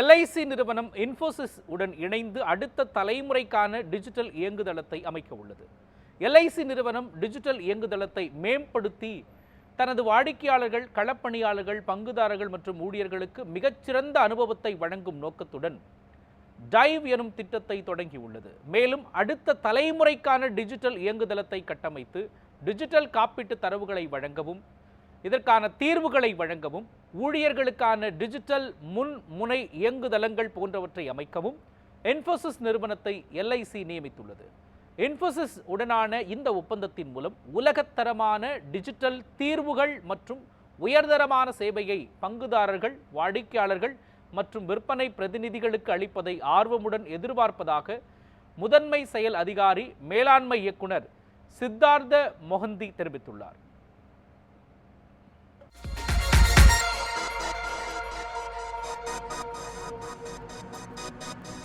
LIC நிறுவனம் இன்ஃபோசிஸ் உடன் இணைந்து அடுத்த தலைமுறைக்கான டிஜிட்டல் இயங்குதளத்தை அமைக்க உள்ளது. எல்ஐசி நிறுவனம் டிஜிட்டல் இயங்குதளத்தை மேம்படுத்தி தனது வாடிக்கையாளர்கள் களப்பணியாளர்கள் பங்குதாரர்கள் மற்றும் ஊழியர்களுக்கு மிகச்சிறந்த அனுபவத்தை வழங்கும் நோக்கத்துடன் டைவ் எனும் திட்டத்தை தொடங்கியுள்ளது மேலும் அடுத்த தலைமுறைக்கான டிஜிட்டல் இயங்குதளத்தை கட்டமைத்து டிஜிட்டல் காப்பீட்டு தரவுகளை வழங்கவும் இதற்கான தீர்வுகளை வழங்கவும் ஊழியர்களுக்கான டிஜிட்டல் முன் முனை இயங்குதளங்கள் போன்றவற்றை அமைக்கவும் இன்ஃபோசிஸ் நிறுவனத்தை எல்ஐசி நியமித்துள்ளது. இன்ஃபோசிஸ் உடனான இந்த ஒப்பந்தத்தின் மூலம் உலகத்தரமான டிஜிட்டல் தீர்வுகள் மற்றும் உயர்தரமான சேவையை பங்குதாரர்கள் வாடிக்கையாளர்கள் மற்றும் விற்பனை பிரதிநிதிகளுக்கு அளிப்பதை ஆர்வமுடன் எதிர்பார்ப்பதாக முதன்மை செயல் அதிகாரி மேலாண்மை இயக்குனர் சித்தார்த்த மொஹந்தி தெரிவித்துள்ளார். you